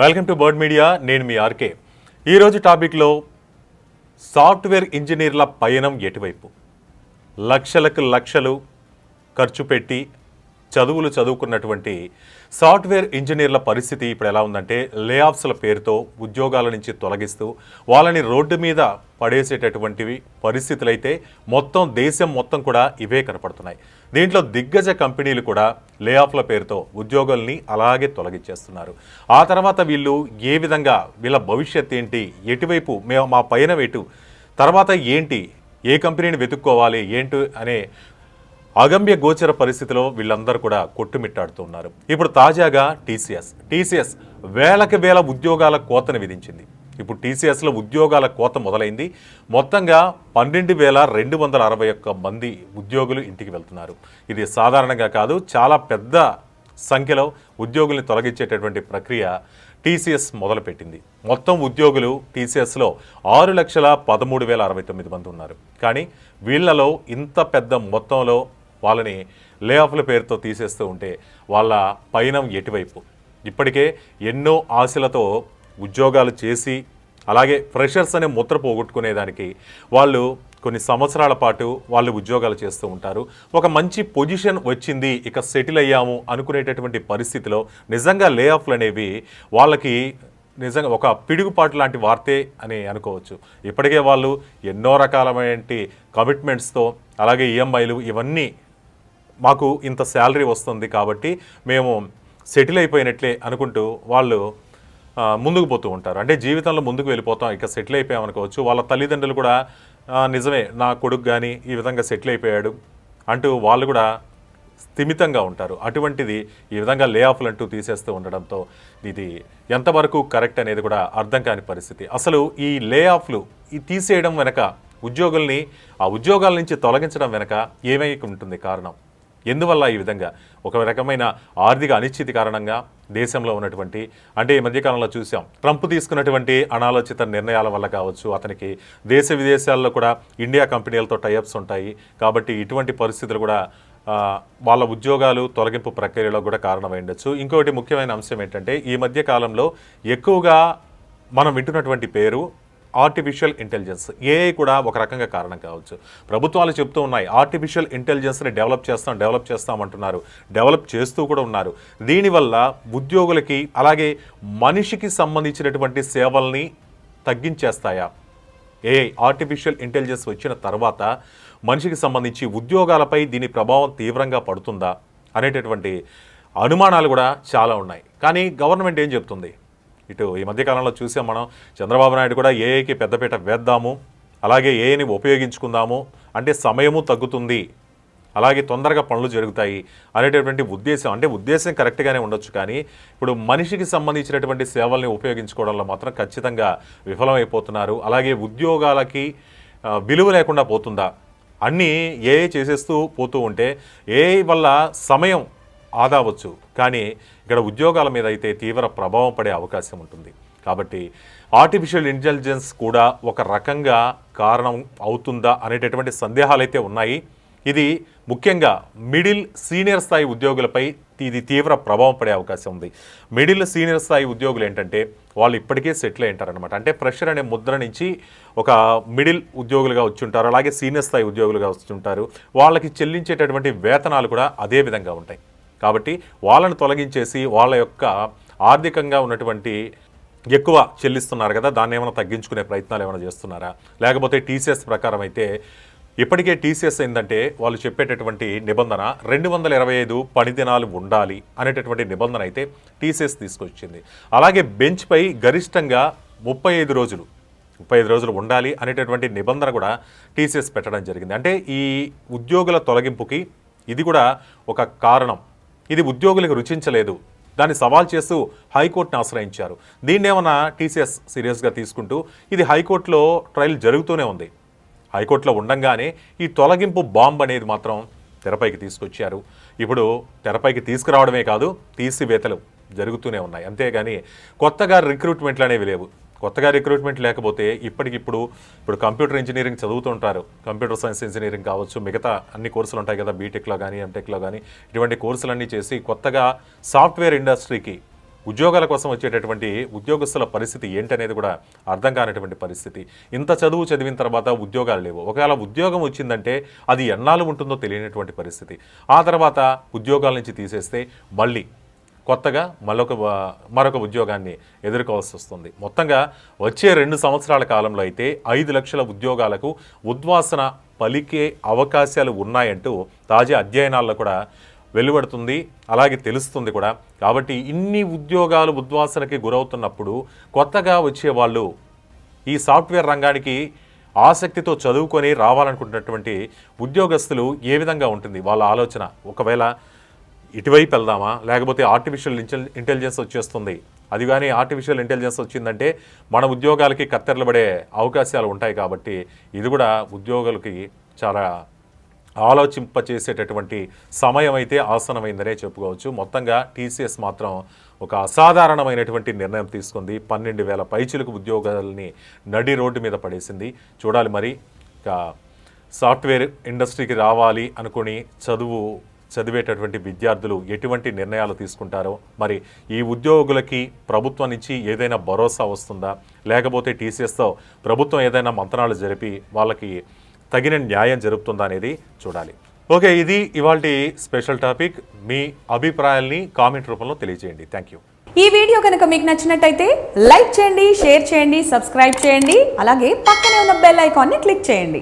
Welcome to bird media నేను మీ RK. ఈరోజు టాపిక్లో సాఫ్ట్వేర్ ఇంజనీర్ల పయనం ఎటువైపు? లక్షలకు లక్షలు ఖర్చు పెట్టి చదువులు చదువుకున్నటువంటి సాఫ్ట్వేర్ ఇంజనీర్ల పరిస్థితి ఇప్పుడు ఎలా ఉందంటే లేఆఫ్స్ల పేరుతో ఉద్యోగాల నుంచి తొలగిస్తూ వాళ్ళని రోడ్డు మీద పడేసేటటువంటివి పరిస్థితులైతే మొత్తం దేశం మొత్తం కూడా ఇవే కనపడుతున్నాయి. దీంట్లో దిగ్గజ కంపెనీలు కూడా లేఆఫ్ల పేరుతో ఉద్యోగుల్ని అలాగే తొలగించేస్తున్నారు. ఆ తర్వాత వీళ్ళు ఏ విధంగా వీళ్ళ భవిష్యత్ ఏంటి ఎటువైపు మేము మా పైన ఎటు తర్వాత ఏంటి ఏ కంపెనీని వెతుక్కోవాలి ఏంటి అనే అగమ్య గోచర పరిస్థితిలో వీళ్ళందరూ కూడా కొట్టుమిట్టాడుతున్నారు. ఇప్పుడు తాజాగా టీసీఎస్ టీసీఎస్ వేలకు వేల ఉద్యోగాల కోతను విధించింది. ఇప్పుడు టీసీఎస్లో ఉద్యోగాల కోత మొదలైంది. మొత్తంగా పన్నెండు వేల రెండు వందల అరవై ఒక్క మంది ఉద్యోగులు ఇంటికి వెళ్తున్నారు. ఇది సాధారణంగా కాదు చాలా పెద్ద సంఖ్యలో ఉద్యోగుల్ని తొలగించేటటువంటి ప్రక్రియ టీసీఎస్ మొదలుపెట్టింది. మొత్తం ఉద్యోగులు టీసీఎస్లో ఆరు లక్షల పదమూడు వేల అరవై తొమ్మిది మంది ఉన్నారు. కానీ వీళ్ళలో ఇంత పెద్ద మొత్తంలో వాళ్ళని లే ఆఫ్ల పేరుతో తీసేస్తూ ఉంటే వాళ్ళ పయనం ఎటువైపు? ఇప్పటికే ఎన్నో ఆశలతో ఉద్యోగాలు చేసి అలాగే ఫ్రెషర్స్ అనే ముద్ర పోగొట్టుకునేదానికి వాళ్ళు కొన్ని సంవత్సరాల పాటు వాళ్ళు ఉద్యోగాలు చేస్తూ ఉంటారు. ఒక మంచి పొజిషన్ వచ్చింది ఇక సెటిల్ అయ్యాము అనుకునేటటువంటి పరిస్థితిలో నిజంగా లే ఆఫ్లు అనేవి వాళ్ళకి నిజంగా ఒక పిడుగుపాటు లాంటి వార్తే అని అనుకోవచ్చు. ఇప్పటికే వాళ్ళు ఎన్నో రకాలమైన కమిట్మెంట్స్తో అలాగే ఈఎంఐలు ఇవన్నీ మాకు ఇంత శాలరీ వస్తుంది కాబట్టి మేము సెటిల్ అయిపోయినట్లే అనుకుంటూ వాళ్ళు ముందుకు పోతూ ఉంటారు. అంటే జీవితంలో ముందుకు వెళ్ళిపోతాం ఇక సెటిల్ అయిపోయాం అనుకోవచ్చు. వాళ్ళ తల్లిదండ్రులు కూడా నిజమే నా కొడుకు కానీ ఈ విధంగా సెటిల్ అయిపోయాడు అంటూ వాళ్ళు కూడా స్థిమితంగా ఉంటారు. అటువంటిది ఈ విధంగా లే ఆఫ్లు అంటూ తీసేస్తూ ఉండడంతో ఇది ఎంతవరకు కరెక్ట్ అనేది కూడా అర్థం కాని పరిస్థితి. అసలు ఈ లే ఆఫ్లు ఈ తీసేయడం వెనక ఉద్యోగుల్ని ఆ ఉద్యోగాల నుంచి తొలగించడం వెనక ఏమై ఉంటుంది కారణం? ఎందువల్ల ఈ విధంగా? ఒక రకమైన ఆర్థిక అనిశ్చితి కారణంగా దేశంలో ఉన్నటువంటి అంటే ఈ మధ్యకాలంలో చూసాం ట్రంప్ తీసుకున్నటువంటి అనాలోచిత నిర్ణయాల వల్ల కావచ్చు అతనికి దేశ విదేశాల్లో కూడా ఇండియా కంపెనీలతో టైఅప్స్ ఉంటాయి. కాబట్టి ఇటువంటి పరిస్థితులు కూడా వాళ్ళ ఉద్యోగాలు తొలగింపు ప్రక్రియలో కూడా కారణమై ఉండొచ్చు. ఇంకొకటి ముఖ్యమైన అంశం ఏంటంటే ఈ మధ్య కాలంలో ఎక్కువగా మనం వింటున్నటువంటి పేరు ఆర్టిఫిషియల్ ఇంటెలిజెన్స్ ఏఐ కూడా ఒక రకంగా కారణం కావచ్చు. ప్రభుత్వాలు చెప్తూ ఉన్నాయి ఆర్టిఫిషియల్ ఇంటెలిజెన్స్ని డెవలప్ చేస్తాం డెవలప్ చేస్తామంటున్నారు డెవలప్ చేస్తూ కూడా ఉన్నారు. దీనివల్ల ఉద్యోగులకి అలాగే మనిషికి సంబంధించినటువంటి సేవల్ని తగ్గించేస్తాయా? ఏఐ ఆర్టిఫిషియల్ ఇంటెలిజెన్స్ వచ్చిన తర్వాత మనిషికి సంబంధించి ఉద్యోగాలపై దీని ప్రభావం తీవ్రంగా పడుతుందా అనేటటువంటి అనుమానాలు కూడా చాలా ఉన్నాయి. కానీ గవర్నమెంట్ ఏం చెప్తుంది? ఇటు ఈ మధ్యకాలంలో చూసాం మనం చంద్రబాబు నాయుడు కూడా ఏఐకి పెద్దపీట వేద్దాము అలాగే ఏఐని ఉపయోగించుకుందాము అంటే సమయము తగ్గుతుంది అలాగే తొందరగా పనులు జరుగుతాయి అనేటటువంటి ఉద్దేశం అంటే ఉద్దేశం కరెక్ట్గానే ఉండొచ్చు కానీ ఇప్పుడు మనిషికి సంబంధించినటువంటి సేవల్ని ఉపయోగించుకోవడంలో మాత్రం ఖచ్చితంగా విఫలమైపోతున్నారు. అలాగే ఉద్యోగాలకి విలువ లేకుండా పోతుందా? అన్నీ ఏఐ చేసేస్తూ పోతూ ఉంటే ఏఐ వల్ల సమయం ఆదావచ్చు. కానీ ఇక్కడ ఉద్యోగాల మీద అయితే తీవ్ర ప్రభావం పడే అవకాశం ఉంటుంది. కాబట్టి ఆర్టిఫిషియల్ ఇంటెలిజెన్స్ కూడా ఒక రకంగా కారణం అవుతుందా అనేటటువంటి సందేహాలు అయితే ఉన్నాయి. ఇది ముఖ్యంగా మిడిల్ సీనియర్ స్థాయి ఉద్యోగులపై ఇది తీవ్ర ప్రభావం పడే అవకాశం ఉంది. మిడిల్ సీనియర్ స్థాయి ఉద్యోగులు ఏంటంటే వాళ్ళు ఇప్పటికే సెటిల్ అయింటారనమాట అంటే ప్రెషర్ అనే ముద్ర నుంచి ఒక మిడిల్ ఉద్యోగులుగా వచ్చి ఉంటారు అలాగే సీనియర్ స్థాయి ఉద్యోగులుగా వచ్చి ఉంటారు వాళ్ళకి చెల్లించేటటువంటి వేతనాలు కూడా అదే విధంగా ఉంటాయి. కాబట్టి వాళ్ళని తొలగించేసి వాళ్ళ యొక్క ఆర్థికంగా ఉన్నటువంటి ఎక్కువ చెల్లిస్తున్నారు కదా దాన్ని ఏమైనా తగ్గించుకునే ప్రయత్నాలు ఏమైనా చేస్తున్నారా? లేకపోతే టీసీఎస్ ప్రకారం అయితే ఇప్పటికే టీసీఎస్ ఏంటంటే వాళ్ళు చెప్పేటటువంటి నిబంధన రెండు వందల ఇరవై ఐదు పనిదినాలు ఉండాలి అనేటటువంటి నిబంధన అయితే టీసీఎస్ తీసుకొచ్చింది. అలాగే బెంచ్పై గరిష్టంగా ముప్పై ఐదు రోజులు ముప్పై ఐదు రోజులు ఉండాలి అనేటటువంటి నిబంధన కూడా టీసీఎస్ పెట్టడం జరిగింది. అంటే ఈ ఉద్యోగుల తొలగింపుకి ఇది కూడా ఒక కారణం. ఇది ఉద్యోగులకు రుచించలేదు. దాన్ని సవాల్ చేస్తూ హైకోర్టును ఆశ్రయించారు. దీన్నేమన్నా టీసీఎస్ సీరియస్గా తీసుకుంటూ ఇది హైకోర్టులో ట్రయల్ జరుగుతూనే ఉంది. హైకోర్టులో ఉండంగానే ఈ తొలగింపు బాంబ్ అనేది మాత్రం తెరపైకి తీసుకొచ్చారు. ఇప్పుడు తెరపైకి తీసుకురావడమే కాదు తీసివేతలు జరుగుతూనే ఉన్నాయి. అంతేగాని కొత్తగా రిక్రూట్మెంట్లు అనేవి లేవు. కొత్తగా రిక్రూట్మెంట్ లేకపోతే ఇప్పటికిప్పుడు ఇప్పుడు కంప్యూటర్ ఇంజనీరింగ్ చదువుతుంటారు. కంప్యూటర్ సైన్స్ ఇంజనీరింగ్ కావచ్చు మిగతా అన్ని కోర్సులు ఉంటాయి కదా బీటెక్లో కానీ ఎంటెక్లో కానీ ఇటువంటి కోర్సులన్నీ చేసి కొత్తగా సాఫ్ట్వేర్ ఇండస్ట్రీకి ఉద్యోగాల కోసం వచ్చేటటువంటి ఉద్యోగస్తుల పరిస్థితి ఏంటనేది కూడా అర్థం కానటువంటి పరిస్థితి. ఇంత చదువు చదివిన తర్వాత ఉద్యోగాలు లేవు. ఒకవేళ ఉద్యోగం వచ్చిందంటే అది ఎన్నాళ్ళు ఉంటుందో తెలియనటువంటి పరిస్థితి. ఆ తర్వాత ఉద్యోగాల నుంచి తీసేస్తే మళ్ళీ కొత్తగా మరొక మరొక ఉద్యోగాన్ని ఎదుర్కోవాల్సి వస్తుంది. మొత్తంగా వచ్చే రెండు సంవత్సరాల కాలంలో అయితే ఐదు లక్షల ఉద్యోగాలకు ఉద్వాసన పలికే అవకాశాలు ఉన్నాయంటూ తాజా అధ్యయనాల్లో కూడా వెలువడుతుంది. అలాగే తెలుస్తుంది కూడా. కాబట్టి ఇన్ని ఉద్యోగాలు ఉద్వాసనకి గురవుతున్నప్పుడు కొత్తగా వచ్చే వాళ్ళు ఈ సాఫ్ట్వేర్ రంగానికి ఆసక్తితో చదువుకొని రావాలనుకుంటున్నటువంటి ఉద్యోగస్తులు ఏ విధంగా ఉంటుంది? వాళ్ళ ఆలోచన. ఒకవేళ ఇటువైపు వెళ్దామా? లేకపోతే ఆర్టిఫిషియల్ ఇంటెలిజెన్స్ వచ్చేస్తుంది. అది కానీ ఆర్టిఫిషియల్ ఇంటెలిజెన్స్ వచ్చిందంటే మన ఉద్యోగాలకి కత్తెరలు పడే అవకాశాలు ఉంటాయి కాబట్టి ఇది కూడా ఉద్యోగులకి చాలా ఆలోచింప చేసేటటువంటి సమయం అయితే ఆసనమైందనే చెప్పుకోవచ్చు. మొత్తంగా టీసీఎస్ మాత్రం ఒక అసాధారణమైనటువంటి నిర్ణయం తీసుకుంది. పన్నెండు వేల పైచులకు ఉద్యోగాలని నడి రోడ్డు మీద పడేసింది. చూడాలి మరి. ఇక సాఫ్ట్వేర్ ఇండస్ట్రీకి రావాలి అనుకుని చదువు చదివేటటువంటి విద్యార్థులు ఎటువంటి నిర్ణయాలు తీసుకుంటారో మరి ఈ ఉద్యోగులకి ప్రభుత్వం నుంచి ఏదైనా భరోసా వస్తుందా? లేకపోతే టీసీఎస్తో ప్రభుత్వం ఏదైనా మంత్రాలు జరిపి వాళ్ళకి తగిన న్యాయం జరుపుతుందా అనేది చూడాలి. ఓకే ఇది ఇవాళ స్పెషల్ టాపిక్. మీ అభిప్రాయాల్ని కామెంట్ రూపంలో తెలియజేయండి. Thank you. ఈ వీడియో కనుక మీకు నచ్చినట్టయితే లైక్ చేయండి షేర్ చేయండి సబ్స్క్రైబ్ చేయండి అలాగే పక్కనే ఉన్న బెల్ ఐకాన్ని క్లిక్ చేయండి.